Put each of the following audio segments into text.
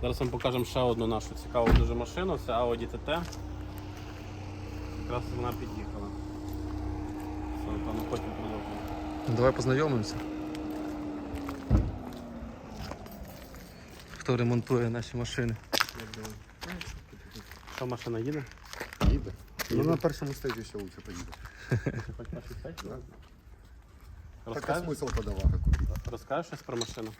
Зараз вам покажемо ще одну нашу цікаву дуже машину. Це Audi TT. Якраз вона під'їхала. Потім продовжимо. Давай познайомимося. Хто ремонтує наші машини? Що машина їде? Їде. Ну на першому стежі ще лучше поїде. Хоч перший стейдж? Так а Розкажеш? смисл подавати купити? Розкажеш щось про машину?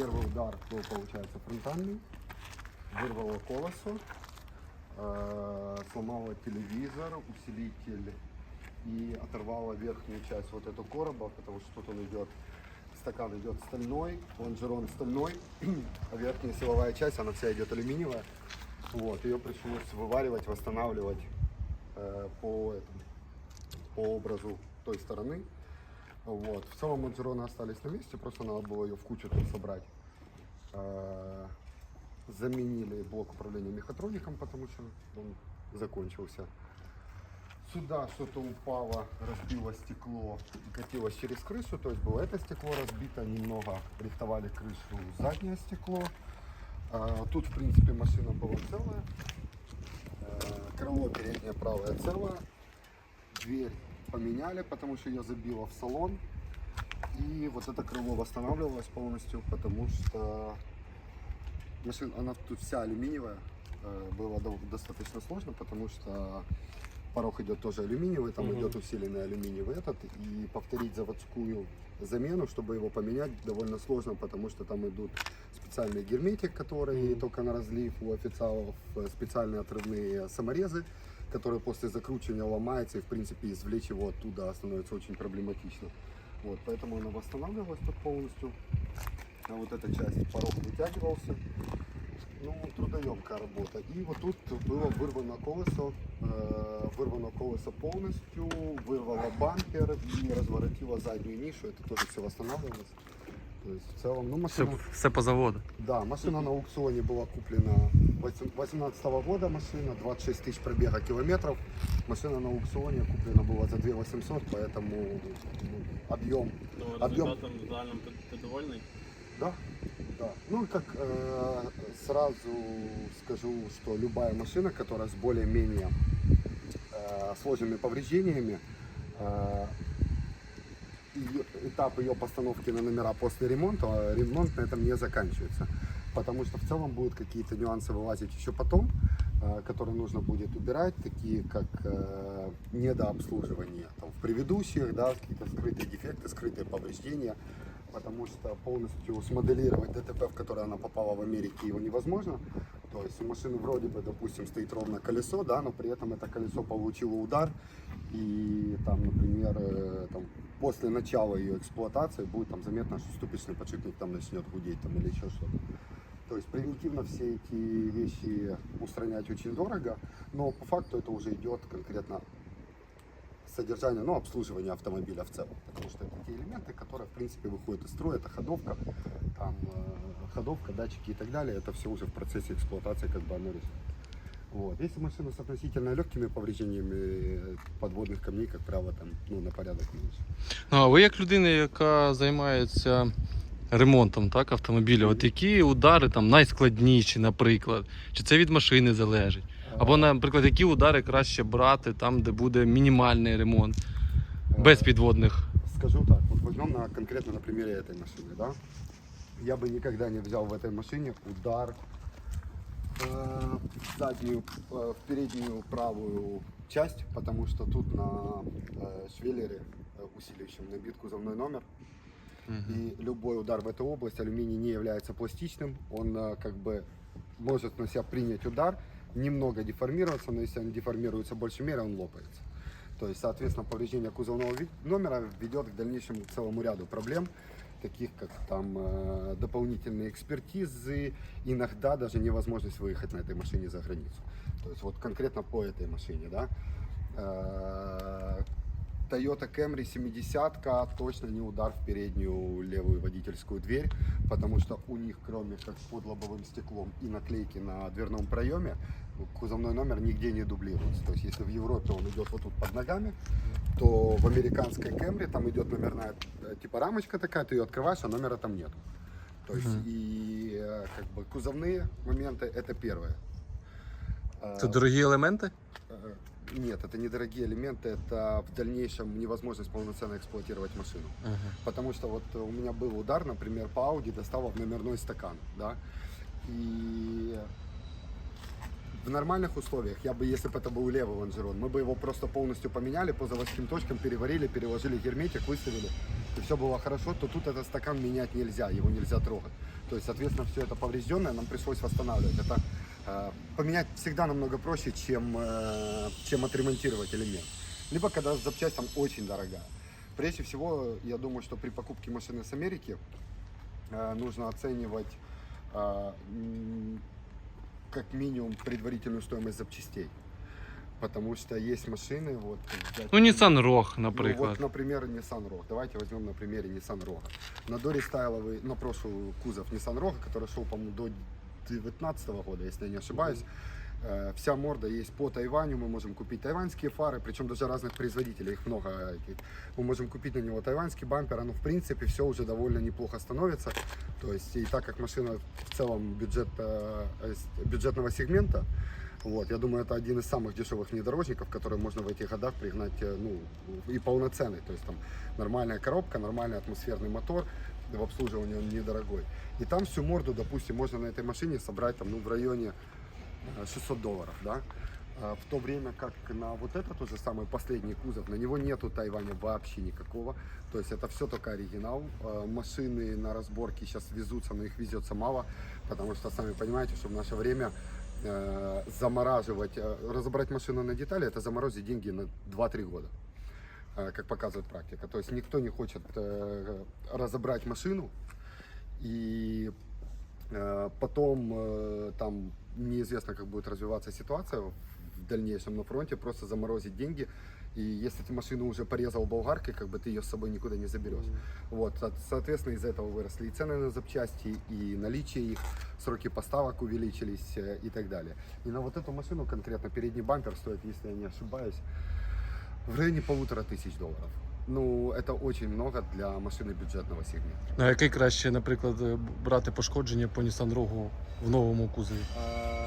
Первый удар был, получается, фронтальный. Вырвало колесо, а, сломало телевизор, усилитель и оторвало верхнюю часть вот этого короба, потому что тут он идет, стакан идет стальной, лонжерон стальной, а верхняя силовая часть, она вся идет алюминиевая. Вот, ее пришлось вываривать, восстанавливать э, по, этому, по образу той стороны. Вот. В целом лонжероны остались на месте, просто надо было ее в кучу тут собрать. Э, Заменили блок управления мехатроником, потому что он закончился. Сюда что-то упало, разбило стекло катилось через крышу. То есть было это стекло разбито, немного рихтовали крышу, заднее стекло. А, Тут, в принципе, машина была целая. Э, Крыло переднее правое целое. Дверь поменяли, потому что ее забило в салон. И вот это крыло восстанавливалось полностью, потому что машина, она тут вся алюминиевая. Э, Было достаточно сложно, потому что порог идет тоже алюминиевый, там Мгм. идет усиленный алюминиевый этот. И повторить заводскую замену, чтобы его поменять, довольно сложно, потому что там идут специальный герметик, который Мгм. только на разлив у официалов, э, специальные отрывные саморезы, которые после закручивания ломаются, и в принципе извлечь его оттуда становится очень проблематично. Вот, поэтому она восстанавливалась тут полностью. А вот эта часть порог вытягивался. Ну, трудоемкая работа. И вот тут было вырвано колесо, э, вырвано колесо полностью, вырвало бампер и разворотило заднюю нишу. Это тоже все восстанавливалось. То есть в целом, ну, Все, машина, все по заводу. да, машина на аукционе была куплена 2018 года машина, 26 тысяч пробега километров. Машина на аукционе куплена была за 2 800, поэтому ну, объем Ну, Об'єм- результатом загальним ти, ти довольний? Да, да. Ну и как э, сразу скажу, что любая машина, которая с более-менее э, сложными повреждениями, э, её- этап ее постановки на номера после ремонта, ремонт на этом не заканчивается. Потому что в целом будут какие-то нюансы вылазить еще потом, э, которые нужно будет убирать, такие как э, недообслуживание там, в предыдущих, да, какие-то скрытые дефекты, скрытые повреждения потому что полностью смоделировать ДТП, в которое она попала в Америке, его невозможно. То есть у машины вроде бы, допустим, стоит ровно колесо, да, но при этом это колесо получило удар, и там, например, э, там, после начала ее эксплуатации будет там заметно, что ступичный подшипник там начнет гудеть там, или еще что-то. То есть превентивно все эти вещи устранять очень дорого, но по факту это уже идет конкретно содержание, ну, обслуживание автомобиля в целом. Потому что это те элементы, которые, в принципе, выходят из строя. Это ходовка, там, э, ходовка, датчики и так далее. Это все уже в процессе эксплуатации как бы оно решено. Вот. Если машина с относительно легкими повреждениями подводных камней, как правило, там, ну, на порядок меньше. Ну, а ви як людина, яка займається ремонтом так, автомобіля, от які удари там найскладніші, наприклад? Чи це від машини залежить? Або, наприклад, які удари краще брати там, де буде мінімальний ремонт, Э, без підводних? Скажу так, вот возьмем на, конкретно на примере этой машины, да. Я бы никогда не взял в этой машине удар э, в заднюю, э, в переднюю правую часть, потому что тут на э, швеллере, э, усиливающем набит кузовной номер, и любой удар в эту область, алюминий не является пластичным, он э, как бы может на себя принять удар, немного деформироваться, но если он деформируется больше меры, он лопается. То есть, соответственно, повреждение кузовного номера ведет к дальнейшему целому ряду проблем, таких как там э, дополнительные экспертизы, иногда даже невозможность выехать на этой машине за границу. То есть вот конкретно по этой машине, да. Toyota Camry 70 точно не удар в переднюю левую водительскую дверь, потому что у них, кроме как под лобовым стеклом и наклейки на дверном проеме, кузовной номер нигде не дублируется. То есть если в Европе он идет вот тут под ногами, то в американской Camry там идет номерная э, типа рамочка такая, ты ее открываешь, а номера там нет. То есть Мгм. и э, как бы кузовные моменты это первое. Це дорогі елементи? э, Нет, это недорогие элементы, это в дальнейшем невозможность полноценно эксплуатировать машину. Ага. Потому что вот у меня был удар, например, по Audi достала в номерной стакан, да, и в нормальных условиях, я бы, если бы это был левый лонжерон, мы бы его просто полностью поменяли по заводским точкам, переварили, переложили герметик, выставили, и все было хорошо, то тут этот стакан менять нельзя, его нельзя трогать. То есть, соответственно, все это поврежденное нам пришлось восстанавливать. Это поменять всегда намного проще, чем, э, чем отремонтировать элемент. Либо когда запчасть там очень дорогая. Прежде всего, я думаю, что при покупке машины с Америки э, нужно оценивать э, как минимум предварительную стоимость запчастей. Потому что есть машины, вот... взять- Ну, Nissan Rogue, ну, наприклад. вот, например, Nissan Rogue. Давайте возьмем на примере Nissan Rogue. На Доре стайловый, на прошлый кузов Nissan Rogue, который шел, по-моему, до 2019 года, если я не ошибаюсь. Э, Вся морда есть по Тайваню, мы можем купить тайваньские фары, причем даже разных производителей, их много. этих. Мы можем купить на него тайваньский бампер, оно в принципе все уже довольно неплохо становится. То есть и так как машина в целом бюджет, э, бюджетного сегмента, вот, я думаю, это один из самых дешевых внедорожников, которые можно в этих годах пригнать, э, ну, и полноценный. То есть там нормальная коробка, нормальный атмосферный мотор, в обслуживании он недорогой. И там всю морду, допустим, можно на этой машине собрать там, ну, в районе э, 600 долларов, да. А В то время как на вот этот уже самый последний кузов, на него нету Тайваня вообще никакого. То есть это все только оригинал. Э, Машины на разборке сейчас везутся, но их везется мало, потому что, сами понимаете, что в наше время э, замораживать, э, разобрать машину на детали, это заморозить деньги на 2-3 года, э, как показывает практика. То есть никто не хочет э, разобрать машину и э, потом э, там неизвестно, как будет развиваться ситуация в дальнейшем на фронте, просто заморозить деньги. И если ты машину уже порезал болгаркой, как бы ты ее с собой никуда не заберешь. Вот, со- соответственно, из этого выросли и цены на запчасти, и наличие их, сроки поставок увеличились и так далее. И на вот эту машину конкретно передний бампер стоит, если я не ошибаюсь, в районе полутора тысяч долларов. Ну, это очень много для машины бюджетного сегмента. А який краще, наприклад, е, брати пошкодження по Nissan Rogue в новому кузові? А,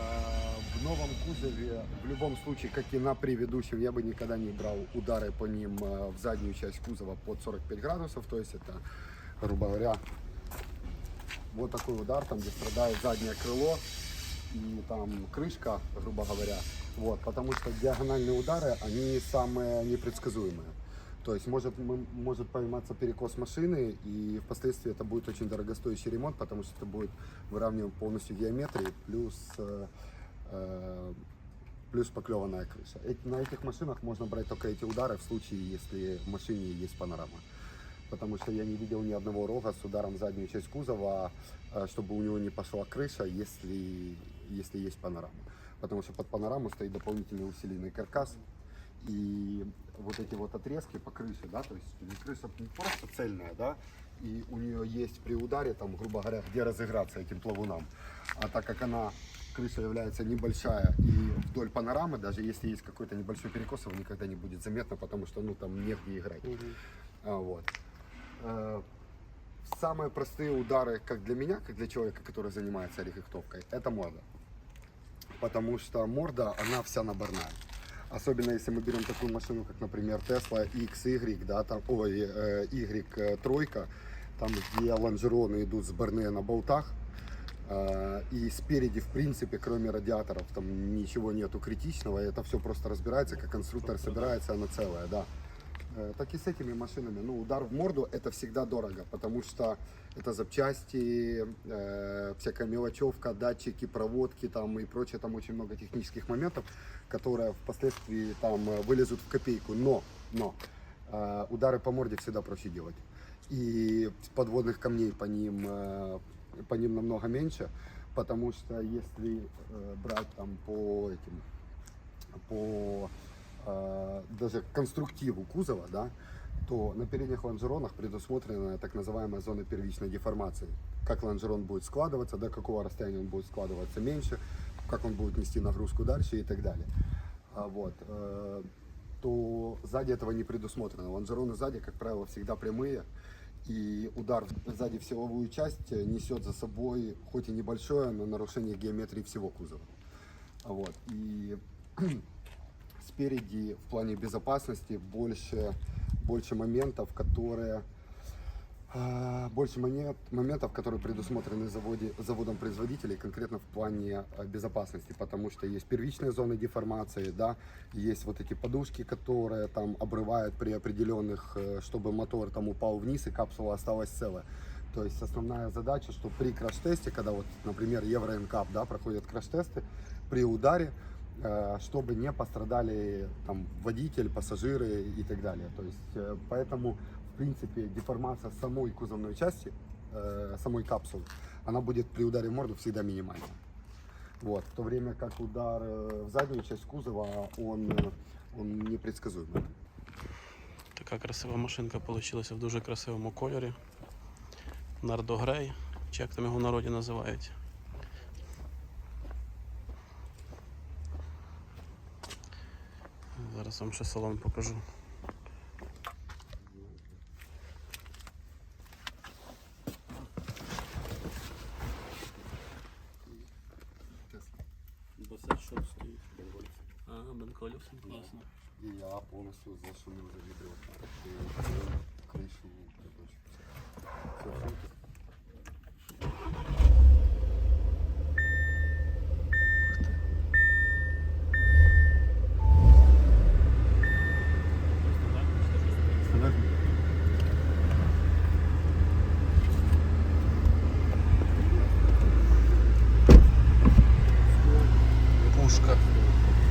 В новом кузове, в любом случае, как и на предыдущем, я бы никогда не брал удары по ним э, в заднюю часть кузова под 45 градусов. То есть это, грубо говоря, вот такой удар, там, где страдает заднее крыло и там крышка, грубо говоря. Вот, потому что диагональные удары, они самые непредсказуемые. То есть может, может пойматься перекос машины, и впоследствии это будет очень дорогостоящий ремонт, потому что это будет выравниваем полностью геометрии, плюс, э, э, плюс поклеванная крыша. Эти- на этих машинах можно брать только эти удары в случае, если в машине есть панорама. Потому что я не видел ни одного рога с ударом в заднюю часть кузова, э, чтобы у него не пошла крыша, если, если есть панорама. Потому что под панораму стоит дополнительный усиленный каркас, и вот эти вот отрезки по крыше, да, то есть крыша не просто цельная, да, и у нее есть при ударе, там, грубо говоря, где разыграться этим плавунам. А так как она, крыша является небольшая и вдоль панорамы, даже если есть какой-то небольшой перекос, его никогда не будет заметно, потому что, ну, там негде играть. А, вот. Э, Самые простые удары, как для меня, как для человека, который занимается рехихтовкой, это морда. Потому что морда, она вся наборная. Особенно если мы берем такую машину, как, например, Tesla XY, да, там, ой, э, Y э, тройка, там, где лонжероны идут сборные на болтах, э, и спереди, в принципе, кроме радиаторов, там ничего нету критичного, это все просто разбирается, как конструктор собирается, оно целое, да. Э, Так и с этими машинами. Ну, удар в морду это всегда дорого, потому что это запчасти, э, всякая мелочевка, датчики, проводки там и прочее. Там очень много технических моментов, которые впоследствии там э, вылезут в копейку. Но, но э, удары по морде всегда проще делать. И подводных камней по ним, э, по ним намного меньше, потому что если э, брать там по этим, по даже конструктиву кузова, да, то на передних лонжеронах предусмотрена так называемая зона первичной деформации. Как лонжерон будет складываться, до какого расстояния он будет складываться меньше, как он будет нести нагрузку дальше и так далее. А вот, э, то сзади этого не предусмотрено. Лонжероны сзади, как правило, всегда прямые, И удар сзади в силовую часть э, несет за собой, хоть и небольшое, но нарушение геометрии всего кузова. Вот. И спереди в плане безопасности больше, больше моментов, которые а, больше момент, моментов, которые предусмотрены заводе, заводом производителей конкретно в плане а, безопасности, потому что есть первичные зоны деформации, да, есть вот эти подушки, которые там обрывают при определенных, э, чтобы мотор там упал вниз и капсула осталась целая. То есть основная задача, что при краш-тесте, когда вот, например, Евро NCAP, да, проходят краш-тесты, при ударе, чтобы не пострадали там водитель, пассажиры и так далее. То есть э, поэтому в принципе деформация самой кузовной части, э, самой капсулы, она будет при ударе в морду всегда минимальна. Вот, в то время как удар э, в заднюю часть кузова, он, э, он непредсказуемый. Така красива машинка вийшла в дуже красивому кольорі. Нардогрей, чи як там його в народі називають. Зараз вам ще салон покажу. що стоїть? А, Бенколівс, класно. И я полностью зашумил за гидрофон. И крышу прикручу. Всё, супер. Пушка.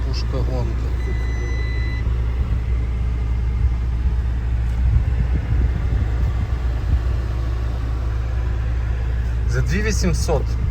Пушка гонка. За 2800 була куплена.